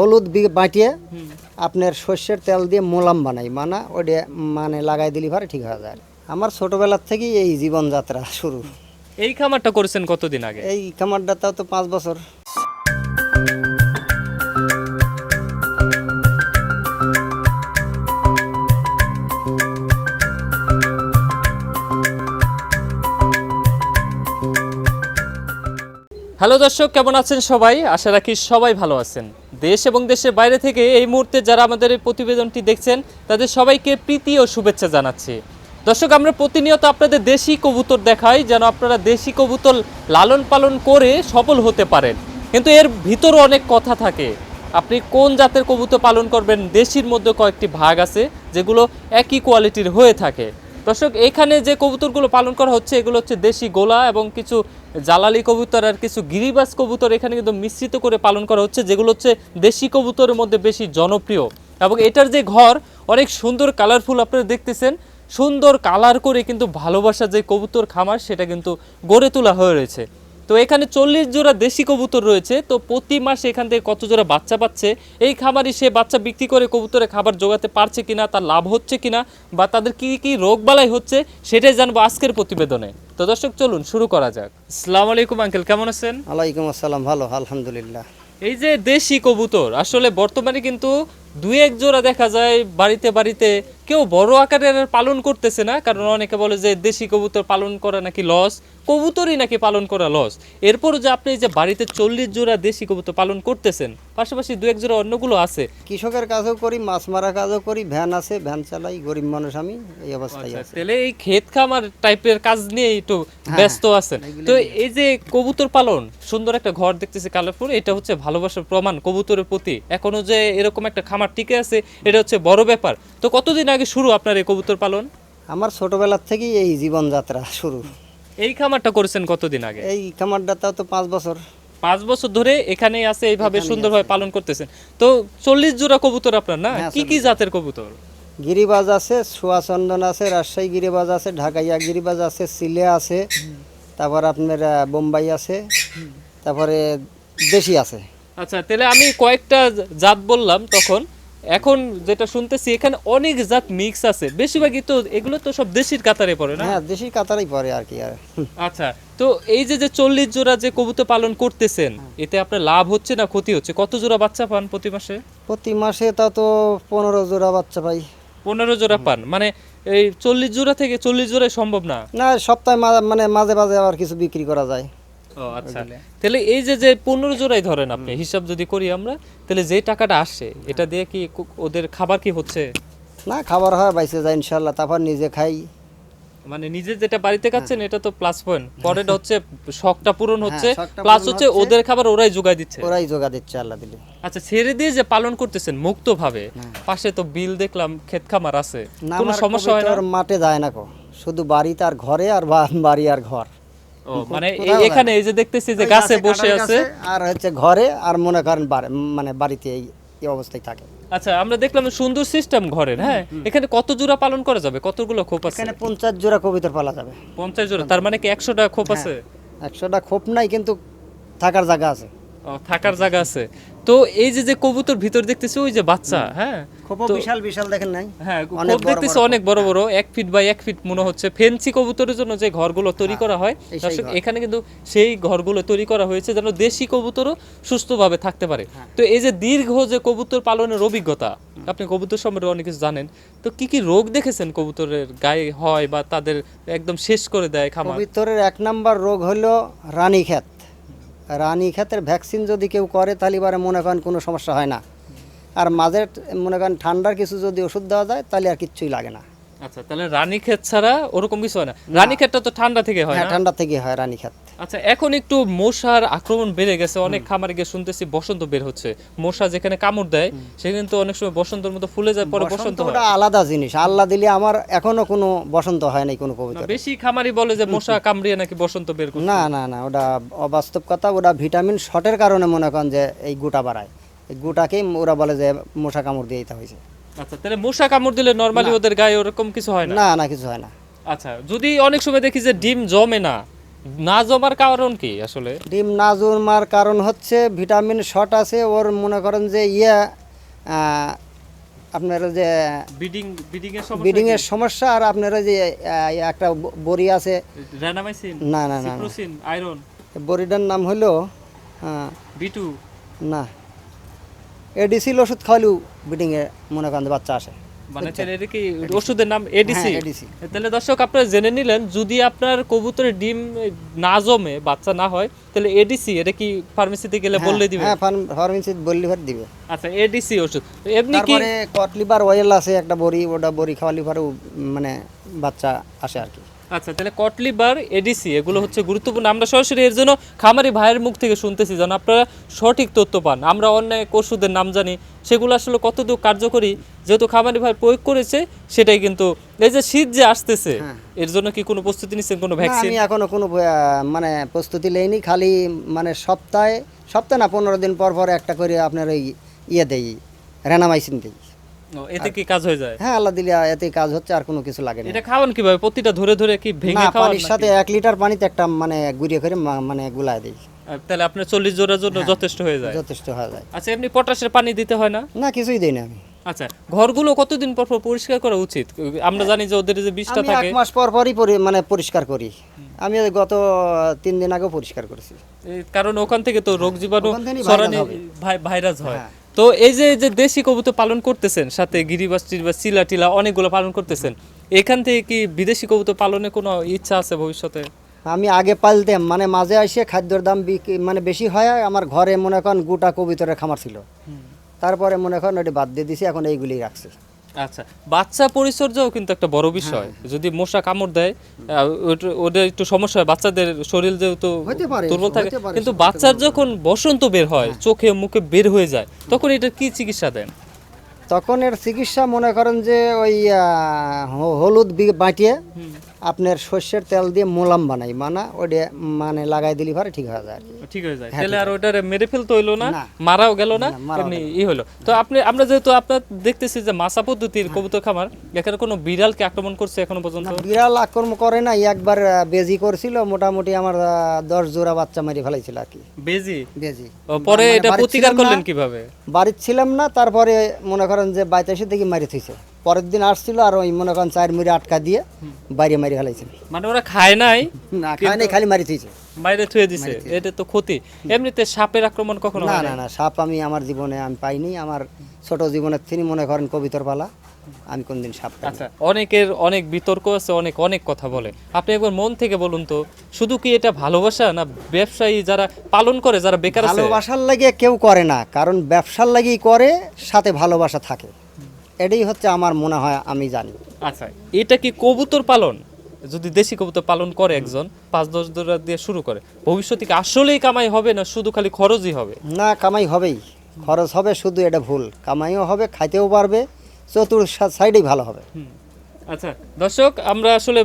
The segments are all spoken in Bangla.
হলুদ বাটিয়ে আপনার সর্ষের তেল দিয়ে মোলাম বানাই। মানে ওটা মানে লাগাই দিলি পরে ঠিক হয়ে যায়। আমার ছোটবেলার থেকেই এই জীবনযাত্রা শুরু। এই খামারটা করেছেন কতদিন আগে? এই খামারটা তাও তো পাঁচ বছর। হ্যালো দর্শক কেমন আছেন সবাই? আশা রাখি সবাই ভালো আছেন। দেশ এবং দেশের বাইরে থেকে এই মুহূর্তে যারা আমাদের এই প্রতিবেদনটি দেখছেন, তাদের সবাইকে প্রীতি ও শুভেচ্ছা জানাচ্ছি। দর্শক, আমরা প্রতিনিয়ত আপনাদের দেশি কবুতর দেখাই, যেন আপনারা দেশি কবুতর লালন পালন করে সফল হতে পারেন। কিন্তু এর ভিতরও অনেক কথা থাকে। আপনি কোন জাতের কবুতর পালন করবেন? দেশির মধ্যে কয়েকটি ভাগ আছে, যেগুলো একই কোয়ালিটির হয়ে থাকে। দর্শক এখানে যে কবুতরগুলো পালন করা হচ্ছে, এগুলো হচ্ছে দেশি গোলা এবং কিছু জালালি কবুতর আর কিছু গিরিবাস কবুতর এখানে কিন্তু মিশ্রিত করে পালন করা হচ্ছে, যেগুলো হচ্ছে দেশি কবুতরের মধ্যে বেশি জনপ্রিয়। এবং এটার যে ঘর, অনেক সুন্দর কালারফুল আপনারা দেখতেছেন, সুন্দর কালার করে কিন্তু ভালোবাসা যে কবুতর খামার, সেটা কিন্তু গড়ে তোলা হয়ে রয়েছে। তো এখানে চল্লিশ জোড়া দেশি কবুতর রয়েছে। তো প্রতি মাসে এখান থেকে কত জোড়া বাচ্চা পাচ্ছে? এই খামারি সে বাচ্চা বিক্রি করে কবুতরে খাবার জোগাতে পারছে কিনা তার লাভ হচ্ছে কিনা বা তাদের কি কি রোগ বালাই হচ্ছে সেটাই জানব আজকের প্রতিবেদনে। তো দর্শক চলুন শুরু করা যাক। আসসালামু আলাইকুম আঙ্কেল। কেমন আছেন? আলাইকুম আসসালাম। ভালো আলহামদুলিল্লাহ। এই যে দেশি কবুতর আসলে বর্তমানে কিন্তু দুই এক জোড়া দেখা যায় বাড়িতে বাড়িতে। কেউ বড় আকারের পালন করতেছে না কারণ অনেকে বলে যে দেশি কবুতর পালন করা নাকি লস কবুতরই নাকি পালন করা লস এরপরও যে আপনি যে বাড়িতে চল্লিশ জোড়া দেশি কবুতর পালন করতেছেন পাশাপাশি দু এক জোড়া অন্যগুলো আছে। কৃষকের কাজও করি মাছ মারা কাজও করি ভ্যান আছে ভ্যান চালাই গরিব মানুষ আমি এই অবস্থায় আচ্ছা, আছে। তাহলে এই ক্ষেত খামার টাইপের কাজ নিয়ে একটু ব্যস্ত আছেন। তো এই যে কবুতর পালন সুন্দর একটা ঘর দেখতেছি কালারফুল এটা হচ্ছে ভালোবাসার প্রমাণ কবুতরের প্রতি। এখনও যে এরকম একটা খামার টিকে আছে এটা হচ্ছে বড় ব্যাপার। তো কতদিন আগে শুরু আপনার এই কবুতর পালন? আমার ছোটবেলার থেকেই এই জীবনযাত্রা শুরু। এই খামারটা করেছেন কতদিন আগে? এই খামারটা তো পাঁচ বছর। পাঁচ বছর ধরে এখানেই আছে এইভাবে সুন্দরভাবে পালন করতেছেন। তো চল্লিশ জোড়া কবুতর আপনার না? হ্যাঁ, কি কি জাতের কবুতর? গিরিবাজ আছে সুয়াচন্দন আছে রাজশাহী গিরিবাজ আছে ঢাকাইয়া গিরিবাজ আছে সিলে আছে তারপর আপনার বোম্বাই আছে তারপরে দেশি আছে। আচ্ছা তাহলে আমি কয়েকটা জাত বললাম তখন। এখন যেটা শুনতেছি এখানে অনেক জাত মিক্স আছে। বেশিরভাগই তো এগুলো তো সব দেশির কাতারে পড়ে না? হ্যাঁ দেশি কাতারই পরে আর কি আর। আচ্ছা তো এই যে যে চল্লিশ জোড়া যে কবুতর পালন করতেছেন এতে আপনার লাভ হচ্ছে না ক্ষতি হচ্ছে? কত জোড়া বাচ্চা পান প্রতি মাসে? প্রতি মাসে তা তো পনেরো জোড়া বাচ্চা পাই। পনেরো জোড়া পান। মানে এই চল্লিশ জোড়া থেকে চল্লিশ জোড়াই সম্ভব না? না সপ্তাহে মানে মাঝে মাঝে আবার কিছু বিক্রি করা যায়। ও আচ্ছা। তাহলে এই যে যে পনেরো জোড়াই ধরেন আপনি হিসাব যদি করি আমরা তাহলে যে টাকাটা আসে এটা দিয়ে কি ওদের খাবার কি হচ্ছে? না খাবার হয় বাইসে যায় ইনশাল্লাহ তারপর নিজে খাই। মানে নিজে যেটা বাড়িতে খাচ্ছেন এটা তো প্লাস পয়েন্ট পরেরটা হচ্ছে শখটা পূরণ হচ্ছে হ্যাঁ, প্লাস হচ্ছে হচ্ছে। ওদের খাবার ওরাই যোগায় দিচ্ছে। ওরাই জোগা দিচ্ছে আল্লাহ দিলে। আচ্ছা ছেড়ে দিয়ে যে পালন করতেছেন মুক্ত ভাবে পাশে তো বিল দেখলাম ক্ষেত খামার আছে। না কোনো সমস্যা হয় না? মাঠে যায় না কো। শুধু বাড়িতে আর ঘরে আর বাড়ি আর ঘর। ও মানে এখানে এই যে দেখতেছি যে গাছে বসে আছে। আর হচ্ছে ঘরে আর মনে করেন মানে বাড়িতে এই অবস্থায় থাকে। আচ্ছা আমরা দেখলাম সুন্দর সিস্টেম ঘরের হ্যাঁ? এখানে কত জোড়া পালন করা যাবে? কতগুলো খোপ আছে? এখানে পঞ্চাশ জোড়া কবিতর পালা যাবে। পঞ্চাশ জোড়া তার মানে কি একশোটা খোপ হ্যাঁ। আছে? একশোটা খোপ নাই কিন্তু থাকার জায়গা আছে। থাকার জায়গা আছে। তো এই যে যে কবুতর ভিতর দেখতেছি ওই যে বাচ্চা হ্যাঁ? খোপও বিশাল বিশাল দেখেন নাই? হ্যাঁ খোপ দেখতেছি অনেক বড় বড়। এক ফিট বাই এক ফিট মনে হচ্ছে। ফেন্সি কবুতরের জন্য যে ঘরগুলো তৈরি করা হয় হ্যাঁ, এই সেই দর্শক এখানে কিন্তু সেই ঘরগুলো তৈরি করা হয়েছে যেন দেশি কবুতরও সুস্থভাবে থাকতে পারে। হ্যাঁ। তো এই যে দীর্ঘ যে কবুতর পালনের অভিজ্ঞতা আপনি কবুতর সম্পর্কে অনেক কিছু জানেন। তো কি কি রোগ দেখেছেন কবুতরের গায়ে হয় বা তাদের একদম শেষ করে দেয় খামার? কবিতরের এক নাম্বার রোগ হলো রানীক্ষেত রানীক্ষেতের ভ্যাকসিন যদি কেউ করে, তাহলে এবারে মনে করেন কোনো সমস্যা হয় না। আর মাঝের মনে করেন ঠান্ডার কিছু যদি ওষুধ দেওয়া যায়, তাহলে আর কিচ্ছুই লাগে না। আচ্ছা তাহলে রানী ক্ষেত ছাড়া ওরকম কিছু হয় না। রানী ক্ষেতটা তো ঠান্ডা থেকে হয় হ্যাঁ না? ঠান্ডা থেকে হয় রানীক্ষেত। আচ্ছা এখন একটু মশার আক্রমণ বেড়ে গেছে অনেক খামারে গিয়ে শুনতেছি বসন্ত বের হচ্ছে। মশা যেখানে কামড় দেয় সেখানে তো অনেক সময় বসন্তের মতো ফুলে যায় পরে বসন্ত ওটা আলাদা জিনিস। আল্লাহ দিলে আমার এখনও কোনো বসন্ত হয় নাই কোনো কবিতা বেশি খামারি বলে যে মশা কামড়িয়ে নাকি বসন্ত বের করে না না না ওটা অবাস্তব কথা ওটা ভিটামিন শর্টের কারণে মনে করেন যে এই গোটা বাড়ায়। এই গোটাকেই ওরা বলে যে মশা কামড় দিয়ে দিতে হয়েছে। আচ্ছা তাহলে মশা কামড় দিলে নরমালি ওদের গায়ে ওরকম কিছু হয় না? না না কিছু হয় না। আচ্ছা যদি অনেক সময় দেখি যে ডিম জমে না না জমার কারণ কি আসলে? ডিম না জমার কারণ হচ্ছে ভিটামিন শর্ট আছে ওর মনে করেন যে ইয়া আপনার যে বিডিং বিডিং এর সমস্যা ব্রিডিং এর সমস্যা আর আপনার যে একটা বড়ি আছে। র্যানামাইসিন না না না আয়রন বড়িটার নাম হলো বিটু না। এডিসিল ওষুধ খাওয়ালেও ব্রিডিংয়ে মনে করেন বাচ্চা আসে। মানে এটা কি ওষুধের নাম এডিসি হ্যাঁ, তাহলে দর্শক আপনারা জেনে নিলেন যদি আপনার কবুতরের ডিম না জমে বাচ্চা না হয় তাহলে এডিসি এটা কি ফার্মেসিতে গেলে বললে দিবে? হ্যাঁ ফার্মেসি বললি ভার দিবে। আচ্ছা এডিসি ওষুধ। এমনি কি তারপরে কটলিবার অয়েল আছে একটা বড়ি ওটা বড়ি খাওয়ালি মানে বাচ্চা আসে আর কি। আচ্ছা তাহলে কটলিবার এডিসি এগুলো হচ্ছে গুরুত্বপূর্ণ। আমরা সরাসরি এর জন্য খামারি ভাইয়ের মুখ থেকে শুনতেছি যেন আপনারা সঠিক তথ্য পান। আমরা অনেক ওষুধের নাম জানি সেগুলো আসলে কতটুকু কার্যকরী যেহেতু খামারি ভাই প্রয়োগ করেছে সেটাই কিন্তু এই যে শীত যে আসতেছে এর জন্য কি কোনো প্রস্তুতি নিচ্ছেন কোনো ভ্যাকসিন আমি এখনও কোনো মানে প্রস্তুতি লইনি খালি মানে সপ্তাহে সপ্তাহে না পনেরো দিন পর পর একটা করে আপনার ওই ইয়ে দেই রেনামাইসিন দিই। এতে কি কাজ হয়ে যায়? হ্যাঁ আল্লাহ দিলে এতে কাজ হচ্ছে আর কোনো কিছু লাগে না। এটা খাওয়ান কীভাবে? প্রতিটা ধরে ধরে কি ভেঙে খাওয়ান পানির সাথে এক লিটার পানিতে একটা মানে গুড়িয়ে করে মানে গুলায় দিই। তাহলে আপনার চল্লিশ জোড়ার জন্য যথেষ্ট হয়ে যায়। যথেষ্ট হয়ে যায়। আচ্ছা এমনি পটাশের পানি দিতে হয় না? না কিছুই দিই না আমি। আচ্ছা ঘরগুলো কতদিন পর পর পরিষ্কার করা উচিত? আমরা জানি যে ওদের যে বিষটা আমি এক মাস পর পরই মানে পরিষ্কার করি। আমি গত তিন দিন আগে পরিষ্কার করেছি। কারণ ওখান থেকে তো রোগ জীবাণু ভাইরাস হয়। হ্যাঁ। তো এই যে যে দেশি কবুতর পালন করতেছেন সাথে গিরিবাস টিরিবাস চিলা টিলা অনেকগুলো পালন করতেছেন এখান থেকে কি বিদেশি কবুতর পালনে কোনো ইচ্ছা আছে ভবিষ্যতে? আমি আগে পালতাম মানে মাঝে আসে খাদ্যর দাম মানে বেশি হয় আমার ঘরে মনে করেন গোটা কবিতরের খামার ছিল। তারপরে মনে করেন ওটি বাদ দিয়ে দিছি এখন এইগুলি রাখছি। আচ্ছা বাচ্চা পরিচর্যাও কিন্তু একটা বড় বিষয় হ্যাঁ। যদি মশা কামড় দেয় ওদের একটু সমস্যা হয় বাচ্চাদের শরীর যেহেতু হতে দুর্বল থাকে কিন্তু বাচ্চার যখন বসন্ত বের হয় হ্যাঁ। চোখে মুখে বের হয়ে যায় তখন এটা কি চিকিৎসা দেন তখন এর চিকিৎসা মনে করেন যে ওই আহ, হলুদ বাটিয়ে আপনার সর্ষের তেল দিয়ে মোলাম বানাই। মানে ওটা মানে লাগাই দিলি পরে ঠিক হয়ে যায় ঠিক হয়ে যায়। তাহলে আর ওটারে মেরে ফেলতে হইল না। মারাও গেল না এমনি ই হলো তো আপনি আমরা যেহেতু আপনার দেখতেছি যে মাসা পদ্ধতির কবুতর খামার এখানে কোনো বিড়ালকে আক্রমণ করছে এখনও পর্যন্ত? বিড়াল আক্রমণ করে না একবার বেজি করছিল মোটামুটি আমার দশ জোড়া বাচ্চা মারি ফেলাইছিল আর কি। বেজি? বেজি। পরে মানে এটা প্রতিকার করলেন কীভাবে? বাড়ির ছিলাম না তারপরে মনে করেন যে বাইতে এসে দেখি মারি থইছে। পরের দিন আসছিল আর ওই মনে করেন চার মুড়ি আটকা দিয়ে বাইরে মারি ফেলাইছিল মানে ওরা খায় নাই না খায় নাই খালি মারি থইছে। বাইরে থুয়ে দিছে এটা তো ক্ষতি। এমনিতে সাপের আক্রমণ কখনো না হয় না না সাপ আমি আমার জীবনে আমি পাইনি। আমার ছোট জীবনের তিনি মনে করেন কবিতর পালা। আমি কোনদিন সাপ। আচ্ছা অনেকের অনেক বিতর্ক আছে অনেক অনেক কথা বলে। আপনি একবার মন থেকে বলুন তো শুধু কি এটা ভালোবাসা না ব্যবসায়ী যারা পালন করে যারা বেকার ভালোবাসার লাগে কেউ করে না কারণ ব্যবসার লাগেই করে সাথে ভালোবাসা থাকে। এটাই হচ্ছে আমার মনে হয় আমি জানি। আচ্ছা এটা কি কবুতর পালন? যদি দেশি কবুতর পালন করে একজন পাঁচ দশ জোড়া দিয়ে শুরু করে ভবিষ্যতে কি আসলেই কামাই হবে না শুধু খালি খরচই হবে? না কামাই হবেই। খরচ হবে শুধু এটা ভুল। কামাইও হবে খাইতেও পারবে চতুর সাইডেই ভালো হবে। আচ্ছা দর্শক আমরা আসলে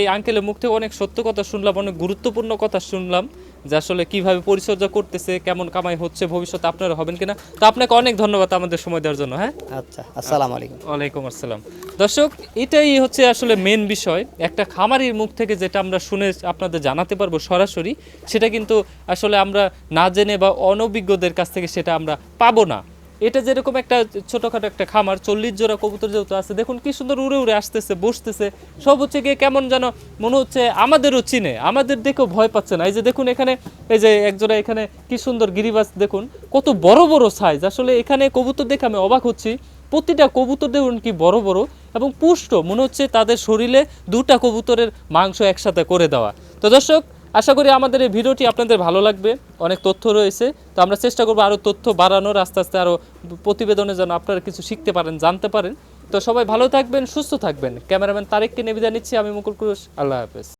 এই আঙ্কেলের মুখ থেকে অনেক সত্য কথা শুনলাম অনেক গুরুত্বপূর্ণ কথা শুনলাম। যে আসলে কীভাবে পরিচর্যা করতেছে কেমন কামাই হচ্ছে ভবিষ্যতে আপনারা হবেন কিনা তো আপনাকে অনেক ধন্যবাদ আমাদের সময় দেওয়ার জন্য হ্যাঁ? আচ্ছা আসসালামু আলাইকুম। ওয়ালাইকুম আসসালাম। দর্শক এটাই হচ্ছে আসলে মেন বিষয়। একটা খামারির মুখ থেকে যেটা আমরা শুনে আপনাদের জানাতে পারব সরাসরি সেটা কিন্তু আসলে আমরা না জেনে বা অনভিজ্ঞদের কাছ থেকে সেটা আমরা পাবো না। এটা যেরকম একটা ছোটখাটো একটা খামার, চল্লিশ জোড়া কবুতর যেহেতু আছে, দেখুন কি সুন্দর উড়ে উড়ে আসতেছে, বসতেছে। সব হচ্ছে গিয়ে কেমন যেন মনে হচ্ছে আমাদেরও চিনে, আমাদের দেখেও ভয় পাচ্ছে না। এই যে দেখুন এখানে, এই যে একজোড়া এখানে কি সুন্দর গিরিবাস, দেখুন, কত বড় বড় সাইজ আসলে এখানে কবুতর দেখে আমি অবাক হচ্ছি, প্রতিটা কবুতর দেখুন কি বড় বড় এবং পুষ্ট, মনে হচ্ছে তাদের শরীরে দুটা কবুতরের মাংস একসাথে করে দেওয়া। তো দর্শক আশা করি আমাদের এই ভিডিওটি আপনাদের ভালো লাগবে, অনেক তথ্য রয়েছে। তো আমরা চেষ্টা করব আরও তথ্য বাড়ানোর, আস্তে আস্তে আরও প্রতিবেদনে যেন আপনারা কিছু শিখতে পারেন, জানতে পারেন। তো সবাই ভালো থাকবেন, সুস্থ থাকবেন। ক্যামেরাম্যান তারেককে নিয়ে বিদায় নিচ্ছি, আমি মুকুল কুরুশ। আল্লাহ হাফেজ।